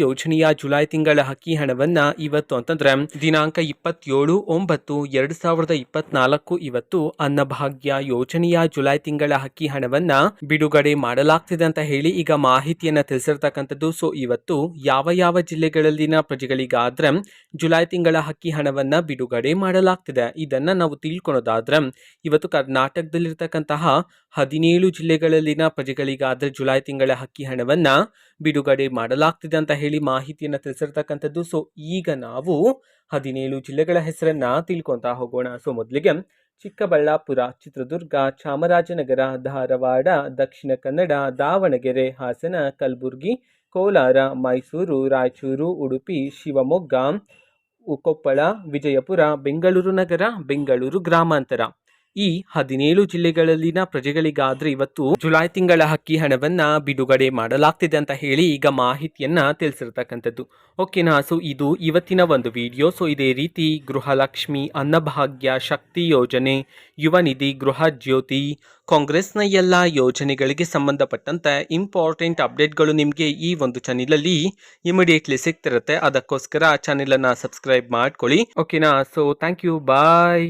ಯೋಜನೆಯ ಜುಲೈ ತಿಂಗಳ ಹಕ್ಕಿ ಹಣವನ್ನ ಇವತ್ತು ಅಂತಂದ್ರೆ ದಿನಾಂಕ ಇಪ್ಪತ್ತೇಳು ಒಂಬತ್ತು ಎರಡು ಸಾವಿರದ ಇಪ್ಪತ್ನಾಲ್ಕು ಇವತ್ತು ಅನ್ನಭಾಗ್ಯ ಯೋಜನೆಯ ಜುಲೈ ತಿಂಗಳ ಹಕ್ಕಿ ಹಣವನ್ನ ಬಿಡುಗಡೆ ಮಾಡಲಾಗ್ತಿದೆ ಅಂತ ಹೇಳಿ ಈಗ ಮಾಹಿತಿಯನ್ನ ತಿಳಿಸಿರ್ತಕ್ಕಂಥದ್ದು. ಸೊ ಇವತ್ತು ಯಾವ ಯಾವ ಜಿಲ್ಲೆಗಳಲ್ಲಿನ ಪ್ರಜೆಗಳಿಗಾದ್ರೆ ಜುಲೈ ತಿಂಗಳ ಹಕ್ಕಿ ಹಣವನ್ನ ಬಿಡುಗಡೆ ಮಾಡಲಾಗ್ತಿದೆ. ಇದನ್ನ ನಾವು ತಿಳ್ಕೊಳೋದಾದ್ರೆ ಇವತ್ತು ಕರ್ನಾಟಕದಲ್ಲಿರ್ತಕ್ಕಂತಹ ಹದಿನೇಳು ಜಿಲ್ಲೆಗಳಲ್ಲಿನ ಪ್ರಜೆಗಳಿಗಾದ್ರೆ ಜುಲೈ ತಿಂಗಳ ಹಕ್ಕಿ ಹಣವನ್ನ ಬಿಡುಗಡೆ ಮಾಡಲಾಗ್ತಿದೆ ಅಂತ ಹೇಳಿ ಮಾಹಿತಿಯನ್ನು ತಿಳಿಸಿರ್ತಕ್ಕಂಥದ್ದು. ಸೊ ಈಗ ನಾವು ಹದಿನೇಳು ಜಿಲ್ಲೆಗಳ ಹೆಸರನ್ನ ತಿಳ್ಕೊತಾ ಹೋಗೋಣ. ಸೊ ಮೊದಲಿಗೆ ಚಿಕ್ಕಬಳ್ಳಾಪುರ, ಚಿತ್ರದುರ್ಗ, ಚಾಮರಾಜನಗರ, ಧಾರವಾಡ, ದಕ್ಷಿಣ ಕನ್ನಡ, ದಾವಣಗೆರೆ, ಹಾಸನ, ಕಲಬುರಗಿ, ಕೋಲಾರ, ಮೈಸೂರು, ರಾಯಚೂರು, ಉಡುಪಿ, ಶಿವಮೊಗ್ಗ, ಕೊಪ್ಪಳ, ವಿಜಯಪುರ, ಬೆಂಗಳೂರು ನಗರ, ಬೆಂಗಳೂರು ಗ್ರಾಮಾಂತರ. ಈ ಹದಿನೇಳು ಜಿಲ್ಲೆಗಳಲ್ಲಿನ ಪ್ರಜೆಗಳಿಗಾದ್ರೆ ಇವತ್ತು ಜುಲೈ ತಿಂಗಳ ಹಕ್ಕಿ ಹಣವನ್ನ ಬಿಡುಗಡೆ ಮಾಡಲಾಗ್ತಿದೆ ಅಂತ ಹೇಳಿ ಈಗ ಮಾಹಿತಿಯನ್ನ ತಿಳಿಸಿರ್ತಕ್ಕಂಥದ್ದು. ಓಕೆನಾ ಸೊ ಇದು ಇವತ್ತಿನ ಒಂದು ವಿಡಿಯೋ. ಸೊ ಇದೇ ರೀತಿ ಗೃಹಲಕ್ಷ್ಮಿ ಅನ್ನಭಾಗ್ಯ ಶಕ್ತಿ ಯೋಜನೆ, ಯುವ ನಿಧಿ ಗೃಹ ಜ್ಯೋತಿ, ಕಾಂಗ್ರೆಸ್ನ ಎಲ್ಲ ಯೋಜನೆಗಳಿಗೆ ಸಂಬಂಧಪಟ್ಟಂತೆ ಇಂಪಾರ್ಟೆಂಟ್ ಅಪ್ಡೇಟ್ಗಳು ನಿಮಗೆ ಈ ಒಂದು ಚಾನೆಲಲ್ಲಿ ಇಮಿಡಿಯೇಟ್ಲಿ ಸಿಗ್ತಿರುತ್ತೆ. ಅದಕ್ಕೋಸ್ಕರ ಆ ಚಾನೆಲನ್ನು ಸಬ್ಸ್ಕ್ರೈಬ್ ಮಾಡ್ಕೊಳ್ಳಿ. ಓಕೆನಾ ಸೊ ಥ್ಯಾಂಕ್ ಯು. ಬಾಯ್.